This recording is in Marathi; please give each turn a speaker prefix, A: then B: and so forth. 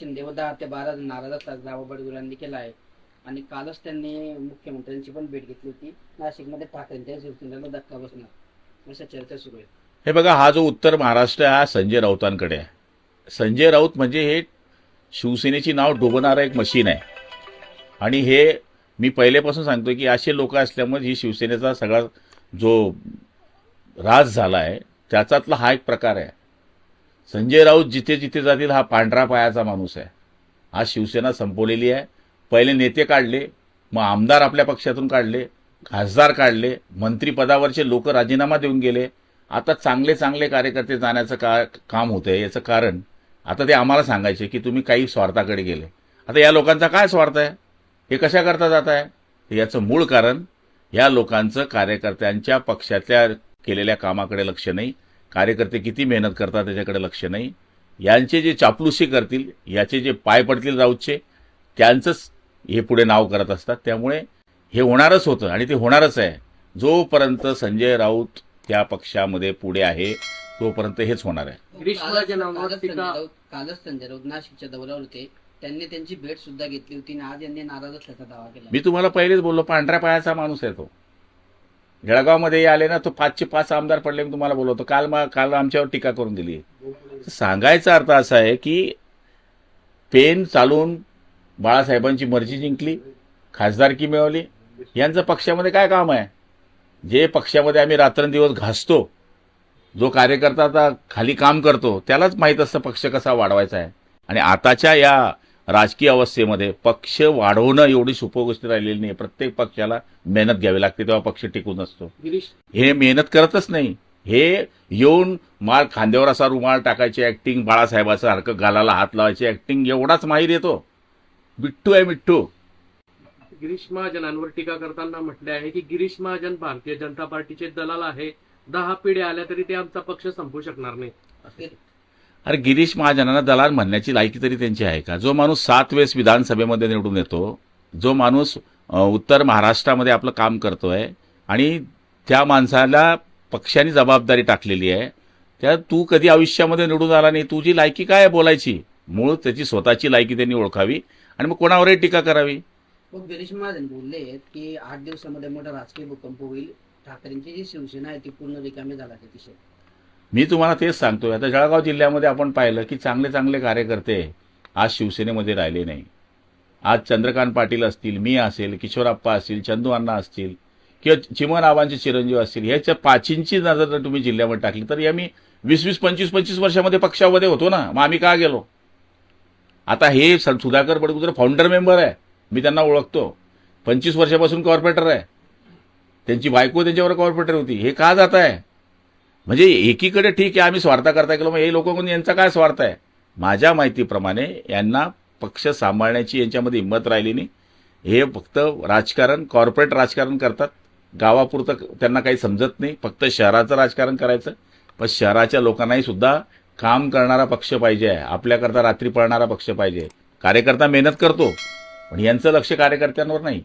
A: शिंदे दहा ते बारा नाराज असतात दावा बडगुरांनी केला आहे. आणि कालच त्यांनी मुख्यमंत्र्यांची पण भेट घेतली होती. नाशिकमध्ये ठाकरेंच्या शिवसेनेला धक्का बसणार. अशा चर्चा सुरू आहे.
B: हे बघा हा जो उत्तर महाराष्ट्र आहे, हा संजय राऊतांकडे आहे. संजय राऊत म्हणजे हे शिवसेनेची नाव डोबणारं एक मशीन आहे. आणि हे मी पहिलेपासून सांगतो की असे लोक असल्यामुळे ही शिवसेनेचा सगळा जो राज झाला आहे त्याच्यातला हा एक प्रकार आहे. संजय राऊत जिथे जिथे जातील हा पांढरा पायाचा माणूस आहे. आज शिवसेना संपवलेली आहे. पहिले नेते काढले मग आमदार आपल्या पक्षातून काढले खासदार काढले मंत्रिपदावरचे लोक राजीनामा देऊन गेले. आता चांगले चांगले कार्यकर्ते जाण्याचं का काम होतं आहे याचं कारण आता ते आम्हाला सांगायचे की तुम्ही काही स्वार्थाकडे गेले. आता या लोकांचा काय स्वार्थ आहे? हे कशा करता जात आहे? याचं मूळ कारण या लोकांचं कार्यकर्त्यांच्या पक्षातल्या केलेल्या कामाकडे लक्ष नाही. कार्यकर्ते किती मेहनत करतात त्याच्याकडे लक्ष नाही. यांचे जे चापलुसी करतील याचे जे पाय पडतील राऊतचे त्यांचंच हे पुढे नाव करत असतात. त्यामुळे हे होणारच होतं आणि ते होणारच आहे. जोपर्यंत संजय राऊत त्या पक्षामध्ये पुढे आहे तोपर्यंत हेच होणार आहे.
A: कालच- संजय
C: टीका-
A: राऊत नाशिकच्या दौऱ्यावर होते. त्यांनी त्यांची भेट सुद्धा घेतली होती आणि आज यांनी नाराज असल्याचा दावा केला.
B: मी तुम्हाला पहिलेच बोललो पांढऱ्या पायाचा माणूस आहे तो. जळगावमध्ये आले ना तो पाचशे पाच आमदार पडले मी तुम्हाला बोलवतो. काल मा- काल आमच्यावर टीका करून दिली. सांगायचा अर्थ असा आहे की पेन चालून बाळासाहेबांची मर्जी जिंकली खासदारकी मिळवली. यांचं पक्षामध्ये काय काम आहे? जे पक्षामध्ये आम्ही रात्रंदिवस घासतो जो कार्यकर्ता आता खाली काम करतो त्यालाच माहीत असतं पक्ष कसा वाढवायचा आहे. आणि आताच्या या राजकीय अवस्थेमध्ये पक्ष वाढवणं एवढी सोपं गोष्ट राहिलेली नाही. प्रत्येक पक्षाला मेहनत घ्यावी लागते तेव्हा पक्ष टिकून असतो.
C: गिरीश?
B: हे मेहनत करतच नाही. हे येऊन माल खांद्यावर असा रुमाल टाकायची ऍक्टिंग बाळासाहेबाचं सारखं गालाला हात लावायची ऍक्टिंग एवढाच माहीर येतो. मिठ्ठू आहे मिठ्ठू
C: गिरीश महाजनांवर टीका करताना म्हटले आहे की गिरीश महाजन भारतीय जनता पार्टीचे दलाल आहे. दहा पिढ्या आल्या तरी ते आमचा पक्ष संपू शकणार नाही.
B: अरे गिरीश महाजनांना दलाल म्हणण्याची लायकी तरी त्यांची आहे का? जो माणूस सात वेळेस विधानसभेमध्ये निवडून येतो जो माणूस उत्तर महाराष्ट्रामध्ये आपलं काम करतो आहे आणि त्या माणसाला पक्षाने जबाबदारी टाकलेली आहे त्या तू कधी आयुष्यामध्ये निवडून आला नाही तुझी लायकी काय आहे बोलायची? मूळ त्याची स्वतःची लायकी त्यांनी ओळखावी आणि मग कोणावरही टीका करावी?
A: मग गिरीश महाजन बोलले की आठ दिवसामध्ये मोठा राजकीय भूकंप होईल. ठाकरेंची जी शिवसेना आहे ती पूर्ण रिकामी झाला अतिशय.
B: मी तुम्हाला तेच सांगतोय. आता जळगाव जिल्ह्यामध्ये आपण पाहिलं की चांगले चांगले कार्यकर्ते आज शिवसेनेमध्ये राहिले नाही. आज चंद्रकांत पाटील असतील मी असेल किशोरप्पा असतील चंदू अण्णा असतील किंवा चिमन आबांचे चिरंजीव असतील ह्याच्या पाचींची नजर जर तुम्ही जिल्ह्यामध्ये टाकली तर या मी वीस वीस पंचवीस पंचवीस वर्षामध्ये पक्षामध्ये होतो ना. मग आम्ही का गेलो? आता हे स- सुधाकर बडगुजर फाउंडर मेंबर आहे. मी त्यांना ओळखतो. पंचवीस वर्षापासून कॉर्पोरेटर आहे. त्यांची बायको त्यांच्यावर कॉर्पोरेटर होती. हे का जात आहे म्हणजे एकीकडे ठीक आहे आम्ही स्वार्थ करता गेलो मग हे लोक कोण यांचा काय स्वार्थ आहे? माझ्या माहितीप्रमाणे यांना पक्ष सांभाळण्याची यांच्यामध्ये हिंमत राहिली नाही. हे फक्त राजकारण कॉर्पोरेट राजकारण करतात. गावापुरतं त्यांना काही समजत नाही. फक्त शहराचं राजकारण करायचं. पण शहराच्या लोकांनाही सुद्धा काम करणारा पक्ष पाहिजे. आहे आपल्याकरता रात्री पळणारा पक्ष पाहिजे. कार्यकर्ता मेहनत करतो. पण यांचं लक्ष कार्यकर्त्यांवर नाही.